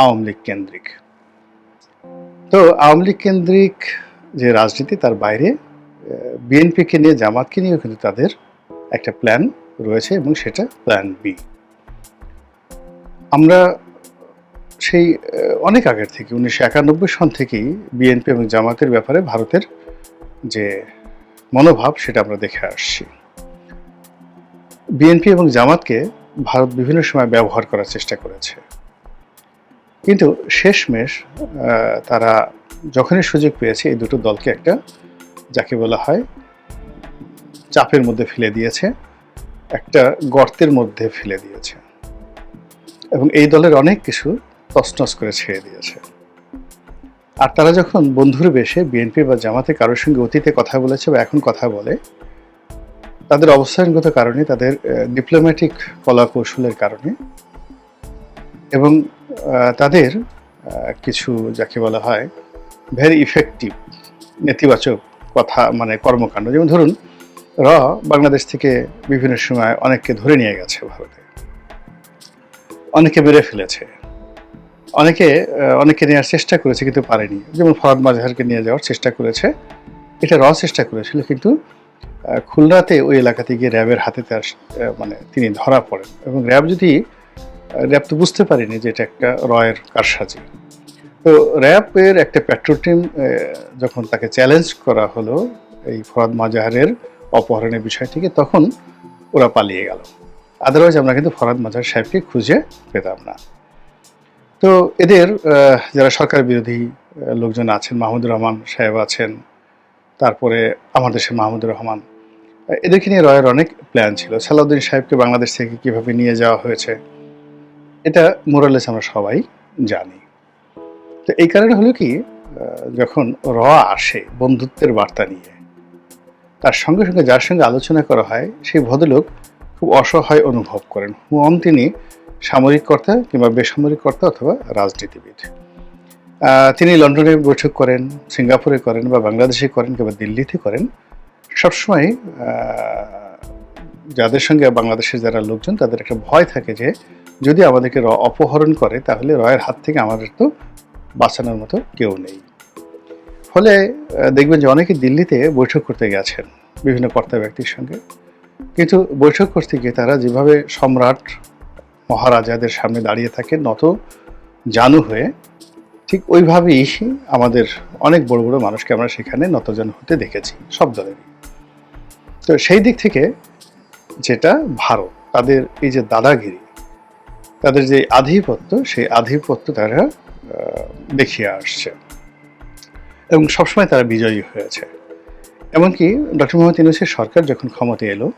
আওয়ামী লীগ কেন্দ্রিক। তো আওয়ামী লীগ কেন্দ্রিক যে রাজনীতি তার বাইরে বিএনপিকে নিয়ে, জামাতকে নিয়েও কিন্তু তাদের একটা প্ল্যান রয়েছে এবং সেটা প্ল্যান বি। আমরা সেই অনেক আগের থেকে, উনিশশো একানব্বই সন থেকেই বিএনপি এবং জামাতের ব্যাপারে ভারতের যে মনোভাব, সেটা আমরা দেখে আসছি। বিএনপি এবং জামাতকে ভারত বিভিন্ন সময় ব্যবহার করার চেষ্টা করেছে। কিন্তু শেষমেশ তারা যখনই সুযোগ পেয়েছে, এই দুটো দলকে একটা, যাকে বলা হয়, চাপের মধ্যে ফেলে দিয়েছে, একটা গর্তের মধ্যে ফেলে দিয়েছে। এবং এই দলের অনেক কিছু তছনছ করে ছেড়ে দিয়েছে। আর তারা যখন বন্ধুর বেশে বিএনপি বা জামাতে কারোর সঙ্গে অতীতে কথা বলেছে বা এখন কথা বলে, তাদের অবস্থানগত কারণে, তাদের ডিপ্লোম্যাটিক কলা কৌশলের কারণে এবং তাদের কিছু যাকে বলা হয় ভেরি ইফেক্টিভ নেতিবাচক কথা মানে কর্মকাণ্ড। যেমন ধরুন, র বাংলাদেশ থেকে বিভিন্ন সময় অনেককে ধরে নিয়ে গেছে ভারতে। অনেকে মেরে ফেলেছে। অনেকে অনেকে নেওয়ার চেষ্টা করেছে কিন্তু পারেনি। যেমন ফরাদ মাজাহারকে নিয়ে যাওয়ার চেষ্টা করেছে। এটা র চেষ্টা করেছিল কিন্তু খুলনাতে ওই এলাকাতে গিয়ে র্যাবের হাতে তার মানে তিনি ধরা পড়েন। এবং র্যাব যদি র্যাব তো বুঝতে পারেনি যে এটা একটা রয়ের কারসাজি। তো র্যাবের একটা পেট্রোল টিম যখন তাকে চ্যালেঞ্জ করা হলো এই ফরাদ মাজাহারের অপহরণের বিষয়টিকে, তখন ওরা পালিয়ে গেল। আদারওয়াইজ আমরা কিন্তু ফরাদ মাজাহার সাহেবকে খুঁজে পেতাম না। তো এদের যারা সরকার বিরোধী লোকজন আছেন, মাহমুদুর রহমান সাহেব আছেন, তারপরে আমার দেশের মাহমুদুর রহমান এদেরকে নিয়ে রয়ের অনেক প্ল্যান ছিল। সালাউদ্দিন সাহেবকে বাংলাদেশ থেকে কীভাবে নিয়ে যাওয়া হয়েছে এটা মোরালেস আমরা সবাই জানি। তো এই কারণে হলো কি যখন র আসে বন্ধুত্বের বার্তা নিয়ে, তার সঙ্গে সঙ্গে যার সঙ্গে আলোচনা করা হয়, সেই ভদ্রলোক খুব অসহায় অনুভব করেন। হুম তিনি সামরিক কর্তা কিংবা বেসামরিক কর্তা অথবা রাজনীতিবিদ। তিনি লন্ডনে বৈঠক করেন, সিঙ্গাপুরে করেন বা বাংলাদেশে করেন কিংবা দিল্লিতে করেন। সবসময় যাদের সঙ্গে বাংলাদেশের যারা লোকজন, তাদের একটা ভয় থাকে যে যদি আমাদেরকে র অপহরণ করে, তাহলে রয়ের হাত থেকে আমাদের তো বাঁচানোর মতো কেউ নেই। ফলে দেখবেন যে অনেকে দিল্লিতে বৈঠক করতে গেছেন, বিভিন্ন কর্তা ব্যক্তির সঙ্গে। কিন্তু বৈঠক করতে গিয়ে তারা যেভাবে সম্রাট মহারাজাদের সামনে দাঁড়িয়ে থাকে নত জানু হয়ে, ঠিক ওইভাবেই আমাদের অনেক বড় বড় মানুষকে আমরা সেখানে নতজানু হতে দেখেছি, সব দলেরই। তো সেই দিক থেকে যেটা ভারত, তাদের এই যে দাদাগিরি তাদের যে আধিপত্য, সেই আধিপত্য তারা দেখিয়ে আসছে। এবং সবসময় তারা বিজয়ী হয়েছে। এমনকি ডক্টর মোহাম্মদ ইউনুসের সরকার যখন ক্ষমতা এলো,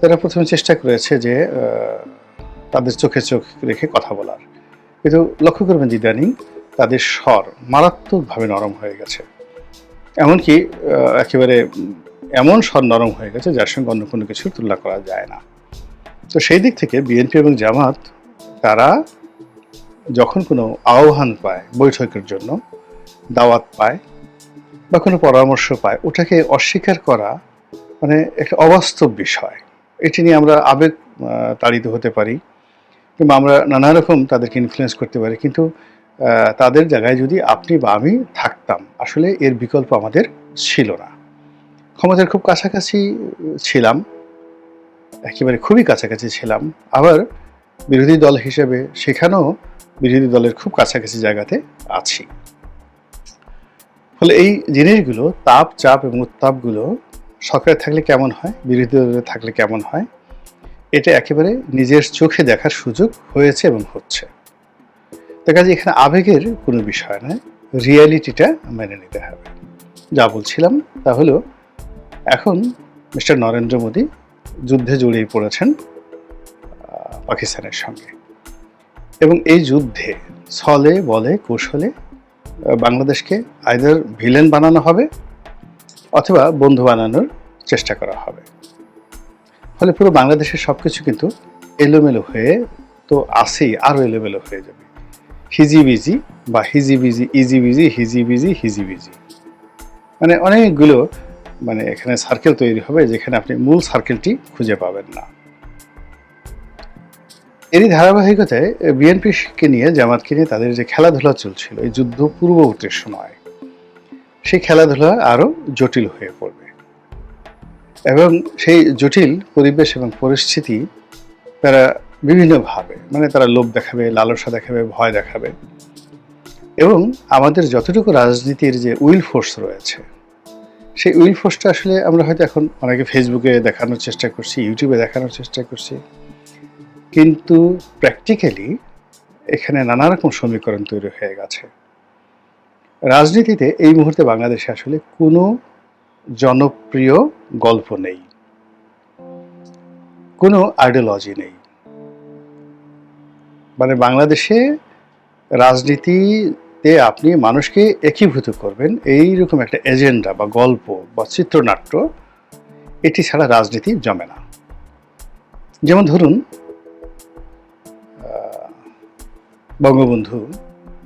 তারা প্রথমে চেষ্টা করেছে যে তাদের চোখে চোখ রেখে কথা বলার। কিন্তু লক্ষ্য করবেন ইদানিং তাদের স্বর মারাত্মকভাবে নরম হয়ে গেছে। এমনকি একেবারে এমন স্বর নরম হয়ে গেছে যার সঙ্গে অন্য কোনো কিছুর তুলনা করা যায় না। তো সেই দিক থেকে বিএনপি এবং জামাত তারা যখন কোনো আহ্বান পায় বৈঠকের জন্য, দাওয়াত পায় বা কোনো পরামর্শ পায়, ওটাকে অস্বীকার করা মানে একটা অবাস্তব বিষয়। এটি নিয়ে আমরা আবেগ তাড়িত হতে পারি কিংবা আমরা নানা রকম তাদেরকে ইনফ্লুয়েন্স করতে পারি। কিন্তু তাদের জায়গায় যদি আপনি বা আমি থাকতাম, আসলে এর বিকল্প আমাদের ছিল না। ক্ষমতার খুব কাছাকাছি ছিলাম, একেবারে খুবই কাছাকাছি ছিলাম। আবার বিরোধী দল হিসেবে সেখানেও বিরোধী দলের খুব কাছাকাছি জায়গাতে আছি। ফলে এই জিনিসগুলো, তাপ, চাপ এবং উত্তাপগুলো সরকারে থাকলে কেমন হয়? বিরোধী দলে থাকলে কেমন হয়? এটা একেবারে নিজের চোখে দেখার সুযোগ হয়েছে এবং হচ্ছে। তো কাজে এখানে আবেগের কোনো বিষয় নয়, রিয়ালিটিটা মেনে নিতে হবে। যা বলছিলাম তা হলো, এখন মিস্টার নরেন্দ্র মোদী যুদ্ধে জড়িয়ে পড়েছেন পাকিস্তানের সঙ্গে। এবং এই যুদ্ধে ছলে বলে, কৌশলে বাংলাদেশকে আইদার ভিলেন বানানো হবে অথবা বন্ধু বানানোর চেষ্টা করা হবে। ফলে পুরো বাংলাদেশের সব কিছু কিন্তু এলোমেলো হয়ে তো আসেই আরও এলোমেলো হয়ে যাবে। হিজিবিজি বা হিজিবিজি, ইজিবিজি, হিজিবিজি হিজিবিজি। মানে অনেকগুলো মানে এখানে সার্কেল তৈরি হবে যেখানে আপনি মূল সার্কেলটি খুঁজে পাবেন না। এরই ধারাবাহিকতায় বিএনপিকে নিয়ে, জামাতকে নিয়ে তাদের যে খেলাধুলা চলছিল, এই যুদ্ধ পূর্ববর্তীর সময়, সেই খেলাধুলা আরও জটিল হয়ে পড়বে। এবং সেই জটিল পরিবেশ এবং পরিস্থিতি তারা বিভিন্নভাবে মানে তারা লোভ দেখাবে, লালসা দেখাবে, ভয় দেখাবে। এবং আমাদের যতটুকু রাজনীতির যে উইল ফোর্স রয়েছে, সেই উইল ফোর্সটা আসলে আমরা হয়তো এখন অনেকে ফেসবুকে দেখানোর চেষ্টা করছি, ইউটিউবে দেখানোর চেষ্টা করছি। কিন্তু প্র্যাকটিক্যালি এখানে নানা রকম সমীকরণ তৈরি হয়ে গেছে। রাজনীতিতে এই মুহূর্তে বাংলাদেশে আসলে কোনো জনপ্রিয় গল্প নেই। কোনো আইডিওলজি নেই। মানে বাংলাদেশে রাজনীতিতে আপনি মানুষকে একীভূত করবেন এই রকম একটা এজেন্ডা বা গল্প বা চিত্রনাট্য, এটি ছাড়া রাজনীতি জমে না। যেমন ধরুন বঙ্গবন্ধু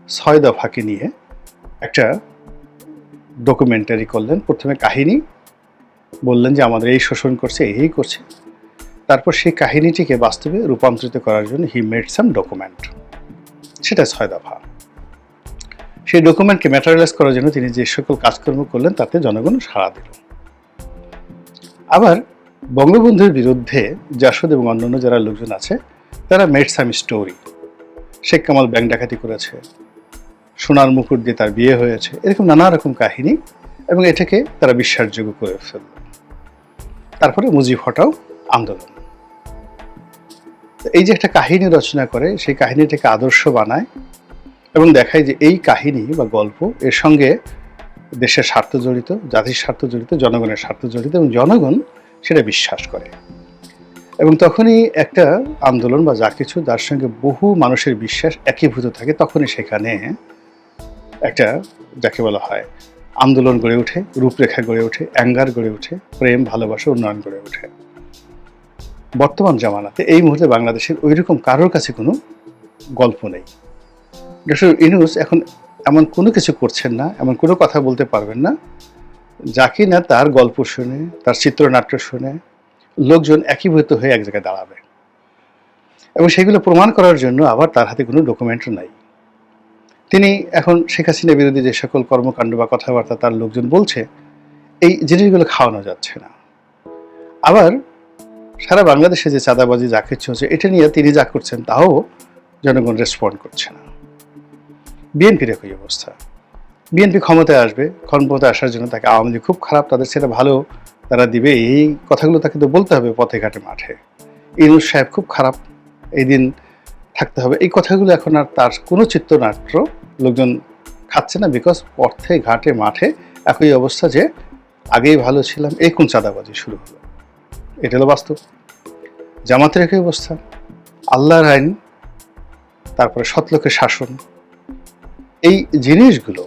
ছয় দফাকে নিয়ে একটা ডকুমেন্টারি করলেন। প্রথমে কাহিনী বললেন যে, আমাদের এই শোষণ করছে এই করছে। তারপর সেই কাহিনীটিকে বাস্তবে রূপান্তরিত করার জন্য হি মেড সাম ডকুমেন্ট সেটা ছয় দফা। সেই ডকুমেন্টকে ম্যাটারিয়ালাইজ করার জন্য তিনি যে সকল কাজকর্ম করলেন, তাতে জনগণ সাড়া দিল। আবার বঙ্গবন্ধুর বিরুদ্ধে জাসদ এবং অন্যান্য যারা লোকজন আছে, তারা made some story Sheikh Kamal bank ডাকাতি করেছে, সোনার মুকুট দিয়ে তার বিয়ে হয়েছে, এরকম নানা রকম কাহিনী এবং এটাকে তারা বিশ্বাসযোগ্য করে ফেলল। তারপরে মুজিব হটাও আন্দোলন। এই যে একটা কাহিনী রচনা করে, সেই কাহিনীটাকে আদর্শ বানায় এবং দেখায় যে এই কাহিনী বা গল্প এর সঙ্গে দেশের স্বার্থ জড়িত, জাতির স্বার্থ জড়িত, জনগণের স্বার্থ জড়িত এবং জনগণ সেটা বিশ্বাস করে। এবং তখনই একটা আন্দোলন বা যা কিছু, যার সঙ্গে বহু মানুষের বিশ্বাস একীভূত থাকে, তখনই সেখানে একটা যাকে বলা হয় আন্দোলন গড়ে ওঠে, রূপরেখা গড়ে ওঠে, অ্যাঙ্গার গড়ে ওঠে, প্রেম, ভালোবাসা, উন্নয়ন গড়ে ওঠে। বর্তমান জামানাতে এই মুহূর্তে বাংলাদেশের ওই রকম কারোর কাছে কোনো গল্প নেই। ডক্টর ইনুস এখন এমন কোনো কিছু করছেন না, এমন কোনো কথা বলতে পারবেন না, যা কি না তার গল্প শুনে, তার চিত্রনাট্য শুনে লোকজন একীভূত হয়ে এক জায়গায় দাঁড়াবে। এবং সেগুলো প্রমাণ করার জন্য আবার তার হাতে কোনো ডকুমেন্ট নাই। তিনি এখন শেখ হাসিনা বিরোধী যে সকল কর্মকাণ্ড বা কথাবার্তা তার লোকজন বলছে, এই জিনিসগুলো খাওয়ানো যাচ্ছে না। আবার সারা বাংলাদেশে যে চাঁদাবাজি, যা কিছু হচ্ছে, এটা নিয়ে তিনি যা করছেন, তাও জনগণ রেসপন্ড করছে না। বিএনপির একই অবস্থা। বিএনপি ক্ষমতায় আসবে ক্ষমতায় আসার জন্য তাকে আওয়ামী লীগ খুব খারাপ, তাদের সেটা ভালো তারা দিবে, এই কথাগুলো তাকে তো বলতে হবে পথে, ঘাটে, মাঠে। ইনুস সাহেব খুব খারাপ, এই দিন থাকতে হবে। এই কথাগুলো এখন আর তার কোনো চিত্রনাট্য লোকজন খাচ্ছে না বিকজ পথে, ঘাটে, মাঠে একই অবস্থা যে আগেই ভালো ছিলাম, এই কোন চাঁদাবাজি শুরু হলো? এটা হলো বাস্তব। জামাতের একই অবস্থা। আল্লাহর আইন, তারপরে সৎলোকের শাসন। এই জিনিসগুলো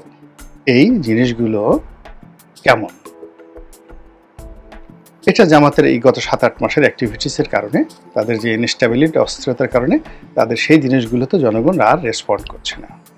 এই জিনিসগুলো কেমন? এটা জামাতের এই গত সাত, আট মাসের অ্যাক্টিভিটিসের কারণে, তাদের যে ইনস্টেবিলিটি অস্থিরতার কারণে, তাদের সেই জিনিসগুলোতে জনগণ আর রেসপন্ড করছে না।